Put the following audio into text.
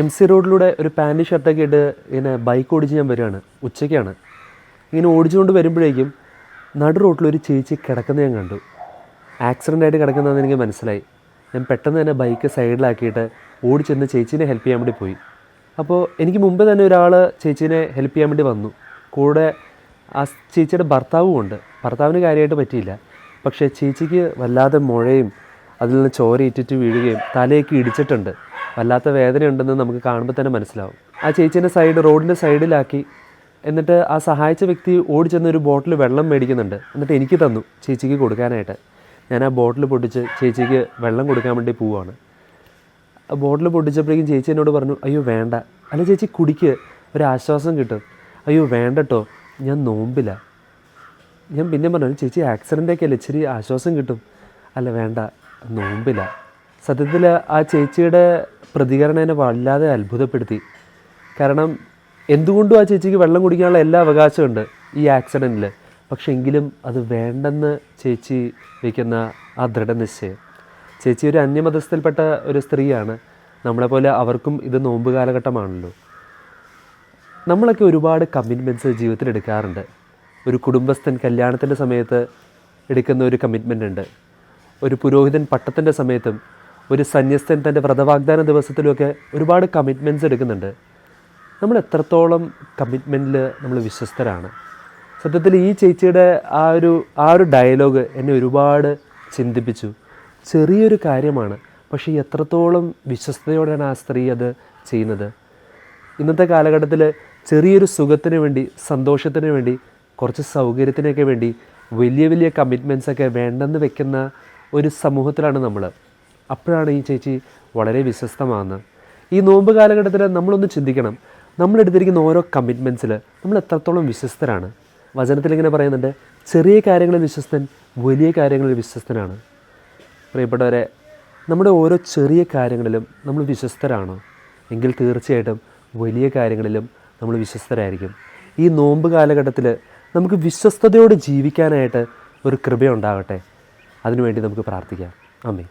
M C റോഡിലൂടെ ഒരു pant ഷർട്ടൊക്കെ ഇട്ട് ഇങ്ങനെ ബൈക്ക് ഓടിച്ച് ഞാൻ വരികയാണ്. ഉച്ചയ്ക്കാണ്. ഇങ്ങനെ ഓടിച്ചുകൊണ്ട് വരുമ്പോഴേക്കും നടു റോട്ടിൽ ഒരു ചേച്ചി കിടക്കുന്നത് ഞാൻ കണ്ടു. ആക്സിഡന്റ് ആയിട്ട് കിടക്കുന്നതെന്ന് എനിക്ക് മനസ്സിലായി. ഞാൻ പെട്ടെന്ന് തന്നെ ബൈക്ക് സൈഡിലാക്കിയിട്ട് ഓടിച്ചെന്ന് ചേച്ചീനെ ഹെൽപ്പ് ചെയ്യാൻ വേണ്ടി പോയി. അപ്പോൾ എനിക്ക് മുമ്പ് തന്നെ ഒരാൾ ചേച്ചീനെ ഹെൽപ്പ് ചെയ്യാൻ വേണ്ടി വന്നു. കൂടെ ആ ചേച്ചിയുടെ ഭർത്താവും ഉണ്ട്. ഭർത്താവിന് കാര്യമായിട്ട് പറ്റിയില്ല. പക്ഷേ ചേച്ചിക്ക് വല്ലാതെ മുഴയും അതിൽ നിന്ന് ചോര ഇറ്റിറ്റ് വീഴുകയും തലയൊക്കെ ഇടിച്ചിട്ടുണ്ട്. വല്ലാത്ത വേദന ഉണ്ടെന്ന് നമുക്ക് കാണുമ്പോൾ തന്നെ മനസ്സിലാവും. ആ ചേച്ചീന്റെ സൈഡ് റോഡിന്റെ സൈഡിലാക്കി എന്നിട്ട് ആ സഹായിച്ച വ്യക്തി ഓടിച്ചെന്ന് ഒരു ബോട്ടിൽ വെള്ളം മേടിക്കുന്നുണ്ട്. എന്നിട്ട് എനിക്ക് തന്നു ചേച്ചിക്ക് കൊടുക്കാനായിട്ട്. ഞാൻ ആ ബോട്ടിൽ പൊട്ടിച്ച് ചേച്ചിക്ക് വെള്ളം കൊടുക്കാൻ വേണ്ടി പോവുകയാണ്. ആ ബോട്ടിൽ പൊട്ടിച്ചപ്പോഴേക്കും ചേച്ചി എന്നോട് പറഞ്ഞു അയ്യോ വേണ്ട. അല്ല ചേച്ചി കുടിക്ക്. ഒരു ആശ്വാസം കിട്ടും. അയ്യോ വേണ്ടട്ടോ ഞാൻ നോമ്പില്ല ഞാൻ പിന്നെ പറഞ്ഞു ചേച്ചി ആക്സിഡന്റൊക്കെ അല്ലേ? ഇച്ചിരി ആശ്വാസം കിട്ടും. അല്ല വേണ്ട. നോമ്പില്ല സത്യത്തിൽ ആ ചേച്ചിയുടെ പ്രതികരണം എന്നെ വല്ലാതെ അത്ഭുതപ്പെടുത്തി. കാരണം എന്തുകൊണ്ടും ആ ചേച്ചിക്ക് വെള്ളം കുടിക്കാനുള്ള എല്ലാ അവകാശമുണ്ട് ഈ ആക്സിഡന്റിൽ പക്ഷെ എങ്കിലും അത് വേണ്ടെന്ന് ചേച്ചി വയ്ക്കുന്ന ആ ദൃഢനിശ്ചയം. ചേച്ചി ഒരു അന്യമതസ്ഥയിൽപ്പെട്ട ഒരു സ്ത്രീയാണ്. നമ്മളെപ്പോലെ അവർക്കും ഇത് നോമ്പ് കാലഘട്ടമാണല്ലോ. നമ്മളൊക്കെ ഒരുപാട് കമ്മിറ്റ്മെന്റ്സ് ജീവിതത്തിൽ എടുക്കാറുണ്ട്. ഒരു കുടുംബസ്ഥൻ കല്യാണത്തിന്റെ സമയത്ത് എടുക്കുന്ന ഒരു കമ്മിറ്റ്മെന്റ് ഉണ്ട്. ഒരു പുരോഹിതൻ പട്ടത്തിന്റെ സമയത്തും ഒരു സന്യസ്തൻ തന്റെ വ്രതവാഗ്ദാന ദിവസത്തിലുമൊക്കെ ഒരുപാട് കമ്മിറ്റ്മെന്റ്സ് എടുക്കുന്നുണ്ട്. നമ്മൾ എത്രത്തോളം കമ്മിറ്റ്മെന്റിൽ നമ്മൾ വിശ്വസ്തരാണ്. സത്യത്തിൽ ഈ ചേച്ചിയുടെ ആ ഒരു ആ ഒരു ഡയലോഗ് എന്നെ ഒരുപാട് ചിന്തിപ്പിച്ചു. ചെറിയൊരു കാര്യമാണ് പക്ഷേ എത്രത്തോളം വിശ്വസ്തയോടെയാണ് ആ സ്ത്രീ അത് ചെയ്യുന്നത്. ഇന്നത്തെ കാലഘട്ടത്തിൽ ചെറിയൊരു സുഖത്തിന് വേണ്ടി സന്തോഷത്തിന് വേണ്ടി കുറച്ച് സൗകര്യത്തിനൊക്കെ വേണ്ടി വലിയ വലിയ കമ്മിറ്റ്മെന്റ്സൊക്കെ വേണ്ടെന്ന് വെക്കുന്ന ഒരു സമൂഹത്തിലാണ് നമ്മൾ. അപ്പോഴാണ് ഈ ചേച്ചി വളരെ വിശ്വസ്തമാകുന്നത്. ഈ നോമ്പ് കാലഘട്ടത്തിൽ നമ്മളൊന്ന് ചിന്തിക്കണം. നമ്മളെടുത്തിരിക്കുന്ന ഓരോ കമ്മിറ്റ്മെന്റ്സിൽ നമ്മൾ എത്രത്തോളം വിശ്വസ്തരാണ്. വചനത്തിൽ ഇങ്ങനെ പറയുന്നുണ്ട് ചെറിയ കാര്യങ്ങളിൽ വിശ്വസ്തൻ വലിയ കാര്യങ്ങളിൽ വിശ്വസ്തനാണ്. പ്രിയപ്പെട്ടവരെ നമ്മുടെ ഓരോ ചെറിയ കാര്യങ്ങളിലും നമ്മൾ വിശ്വസ്തരാണോ. എങ്കിൽ തീർച്ചയായിട്ടും വലിയ കാര്യങ്ങളിലും നമ്മൾ വിശ്വസ്തരായിരിക്കും. ഈ നോമ്പ് കാലഘട്ടത്തിൽ നമുക്ക് വിശ്വസ്തയോടെ ജീവിക്കാനായിട്ട് ഒരു കൃപയുണ്ടാകട്ടെ. അതിനുവേണ്ടി നമുക്ക് പ്രാർത്ഥിക്കാം. അമ്മേ